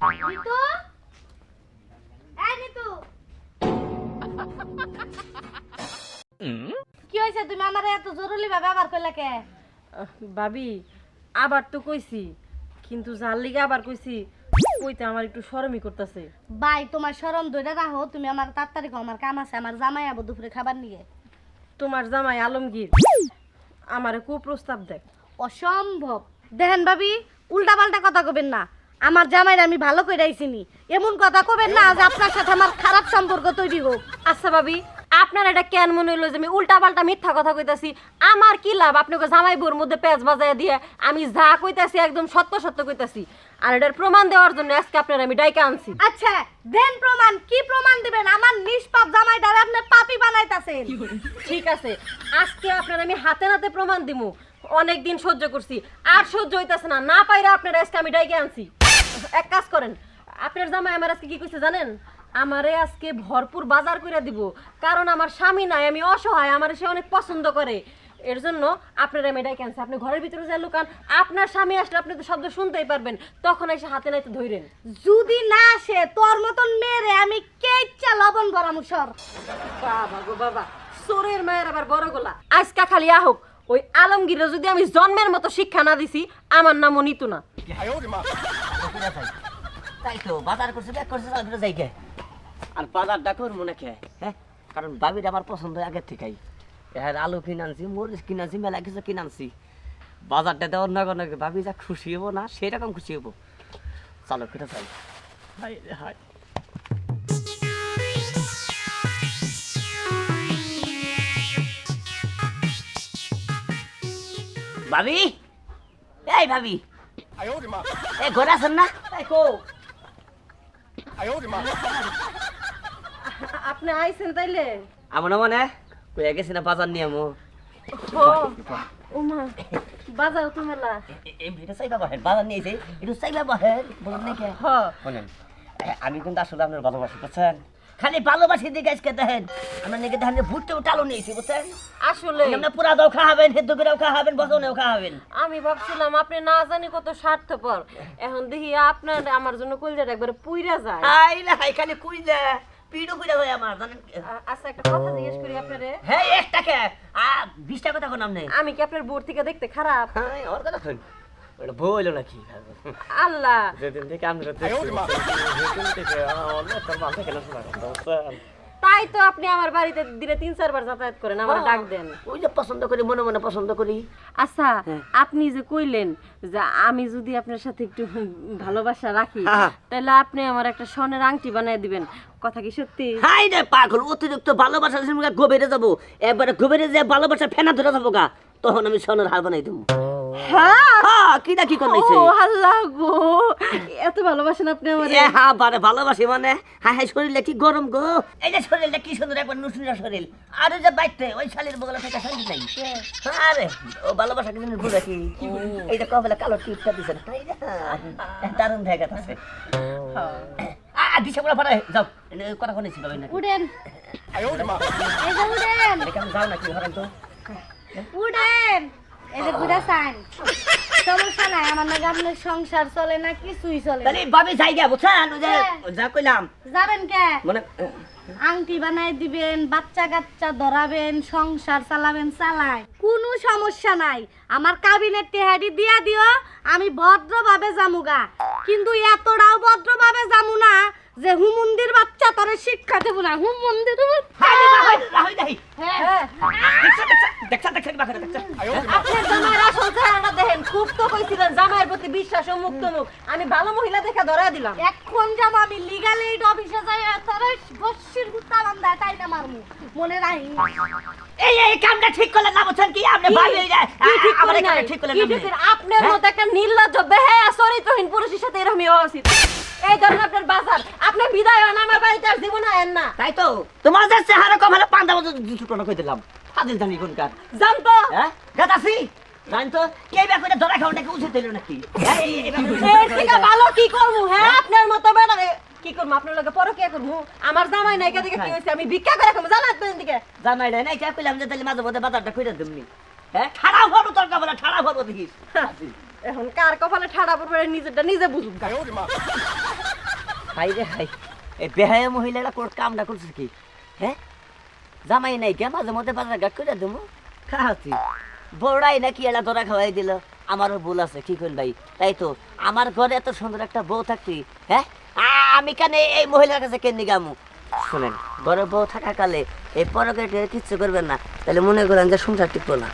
নিতু এই নিতু কি হয়েছে? তুমি আমার এত জরুরি ভাবে আবার কইলা কে? ভাবি আবার তো কইছি কিন্তু যার লিগে আবার কইছি কইতে আমার একটু শরমই করতেছে। ভাই তোমার শরম ধরে রাখো তুমি আমার তাড়াতাড়ি কও, আমার কাম আছে আমার জামাই আবো দুপুরে খাবার নিয়ে। তোমার জামাই আলমগীর আমারে কুপ্রস্তাব দেয়। অসম্ভব। দেখেন ভাবি উল্টা পাল্টা কথা কবেন না। আমার জামাইর আমি ভালো করে আইছিনি। এমন কথা কবেন না যে আপনার সাথে আমার খারাপ সম্পর্ক তৈরি হোক। আচ্ছা ভাবি আপনার এটা কেন মনে হইল যে আমি উল্টা পাল্টা মিথ্যা কথা কইতাছি? আমার কি লাভ? আপনাকে জামাই বোর মধ্যে পেঁচ বাজায় দিয়ে আমি যা কইতাছি একদম সত্য সত্য কইতাছি। আর এটার প্রমাণ দেওয়ার জন্য আজকে আপনার আমি ডাইকা আনছি। আচ্ছা দেন প্রমাণ। কি প্রমাণ দিবেন? আমার নিষ্পাপ জামাইটারে আপনি পাপি বানাইতাছেন। ঠিক আছে আজকে আপনার আমি হাতে নাতে প্রমাণ দিমু। অনেক দিন সহ্য করছি। আর সহ্য হইতাছে না। না পাইরা আপনার আজকে আমি ডাইকে আনছি। এক কাজ করেন আপনার জামাই আমার আজকে কি কইছে জানেন? আমারে আজকে ভরপুর বাজার করে দিব কারণ আমার স্বামী নাই আমি অসহায় আমার সে অনেক পছন্দ করে। এর জন্য আপনার আমি আনছি আপনি ঘরের ভিতরে যা লুকান আপনার স্বামী আসলে আপনি তো শব্দ শুনতেই পারবেন তখন এসে হাতে নাইতে ধইরেন। যদি না আসে তোর মতন মেরে আমি কেচ্চা লবণ ভরামু সর বাবা গো বাবা সোরের মায়ের আবার বড় গোলা। আজকা খালি আহক ওই আলমগীরে যদি আমি জন্মের মতো শিক্ষা না দিছি আমার নামও নিতু না। তাই তো বাজার করছে ব্যাগ করছে তারপরে যাই গে আর বাজারটা করব না কে হ্যাঁ কারণ বাবির আমার পছন্দ আগের থেকেই। হ্যাঁ আলু কিনে আনছি মরিচ কিনে আনছি মেলা কিছু কিনে আনছি বাজারটা দেওয়ার ভাবি যা খুশি হব না সেরকম খুশি হব। চলো কেটে যাই। হাই হাই ভাবি? এই ভাবি ঘরে আছেন না এই আপনি আইছেন তাইলে? আমার মানে কইয়া গেছি না বাজার নিয়ে আমো। ওমা বাজার তো মেলা। এটা চাইবা বাহের বাজার নিয়েছে একটু চাইবা বাহের বলেন নাকি? হ। শোনেন এ, আমি কিন্তু আসলে আপনার ভালোবাসি বুঝছেন? খালি ভালোবাসি দিকে আজকে দেখেন। আমরা নাকি দেখেন ভুট্টেও টালো নিয়েছি বুঝছেন? আসলে আমরা পুরা দাও খাওয়াবেন হেদ্দ করেও খাওয়াবেন বসনেও খাওয়াবেন। আমি ভাবছিলাম আপনি না জানি কত স্বার্থপর। এখন দেখি আপনার আমার জন্য কলজাটা একবার পুইরা যায়। হাই না হাই খালি কুই দে পিড়ো কুইরা যায় আমার জানেন আচ্ছা একটা কথা জিজ্ঞেস করি আপনারে। হ্যাঁ একটা কে? আ বিশটা কথা কোন নাম নেই আমি কি আপনার বোর থেকে দেখতে খারাপ? হ্যাঁ ওর কথা শুন ওটা নাকি? আল্লাহ। যেদিন থেকে আমরা সেদিন থেকে মাথা কেন তাই তো আপনি আমার বাড়িতে দিনে তিন চারবার যাতায়াত করেন আমার ডাক দেন। ওই যে পছন্দ করি মনে মনে পছন্দ করি। আচ্ছা আপনি যে কইলেন যে আমি যদি আপনার সাথে একটু ভালোবাসা রাখি হ্যাঁ। তাহলে আপনি আমার একটা স্বর্ণের আংটি বানিয়ে দিবেন। কথা কি সত্যি? হাই রে পাগল অতিরিক্ত ভালোবাসা গভীরে যাব। একবারে গভীরে যে ভালোবাসা ফেনা ধরে যাব গা। তখন আমি সোনার হার বানাই দেবো। হ্যাঁ। হ্যাঁ কি না কি করনাইছে ও আল্লাহ গো এত ভালোবাসেন আপনি আমার। হ্যাঁ বারে ভালোবাসি মানে? হ্যাঁ হ্যাঁ শরীরটা কি গরম গো? এই যে শরীরটা কি সুন্দর একবার নুসুনিয়া শরীর। আর যে বাইতে ওই শালির বগলে থেকে শালি নাই। আরে ও ভালোবাসা কি বুঝে কি এই যে কবেলা কালো টিপটা দিছে না তাই না? দারুণ জায়গা আছে। আ দিছে বড় পরে যাও কথা কোনে ছিল না উড়েন। এই যে উড়েন। যাও না কি হরেন তো। উড়েন। এই যে চান সমস্যা নাই আমার নাকি আপনার সংসার চলে না কিছুই চলে তাহলে ভাবি যাই গা বুঝছেন ওই যে যা কইলাম যাবেন কে মানে আংটি বানাই দিবেন বাচ্চা কাচ্চা ধরাবেন সংসার চালাবেন চালাই কোনো সমস্যা নাই আমার কাবিনেট টেহারি দিয়া দিও আমি ভদ্রভাবে জামুগা কিন্তু এতটাও ভদ্রভাবে জামু না যে হুমন্দির বাচ্চা তোরে শিক্ষা দেবো না হুমন্দির হ্যাঁ দেখছা দেখছা কি বাকি দেখছা আপনার জামাইয়ের আসল চেহারাটা দেখেন খুব তো কইছিলেন জামাইয়ের প্রতি বিশ্বাস ও মুক্ত মুখ। আমি ভালো মহিলা দেখা ধরা দিলাম। এখন যাব আমি লিগাল এইড অফিসে যাই তোরে বসির গুত্তা বান্দা তাই না মারমু? মনে রাখি। এই এই কামটা ঠিক করলে না বুঝছেন কি? আপনি ভাবি এই যে কি ঠিক আমার? কামটা ঠিক করলে কি না আপনার মতো একটা নির্লজ্জ বেহায়া চরিত্রহীন পুরুষের সাথে এরকমই হওয়া উচিত এই ধরনের আপনার বাজার। আপনি বিদায় হন আমার বাড়িতে আর জীবন আয়েন না। তাই তো? তোমার যে চেহারা কম হলে পান্তা মতো দুটো কই দিলাম। ফাদিল জানি কোন কার জানতো? হ্যাঁ? গাতাসি কে ধরা নাকি হ্যাঁ, এই- এই- এর থেকে ভালো কি করব হ্যাঁ? আপনার মতো বেড়া কি করব আপনার লোকে পরে কে করব? আমার জামাই নাই কে দিকে কি হয়েছে আমি ভিক্ষা করে খাব জানাত দিকে। জামাই নাই কে কইলাম যে তাহলে মাঝে মধ্যে বাজারটা কইরা দিমনি হ্যাঁ? খারাপ হব তোর কাবলা খারাপ হব দেখিস। এখন কার কপালে ঠাড়া পড়বে নিজেরটা নিজে বুঝুক হাই রে হাই। এই বেহায়া মহিলারা কোন কামটা করছে কি? হ্যাঁ? জামাই নাই কে মাঝে মধ্যে বাজার ঘাট খাওয়াচ্ছি বড়াই নাকি এলা ধরা খাওয়াই দিল। আমারও ভুল আছে কি করেন ভাই? তাই তো আমার ঘরে এত সুন্দর একটা বউ থাকতি হ্যাঁ? আমি কেন এই- মহিলার কাছে কেন গামু শুনেন। ঘরে বউ থাকা কালে এই পরকে কিচ্ছু করবেন না। তাহলে মনে করেন যে সংসার টিকবো না।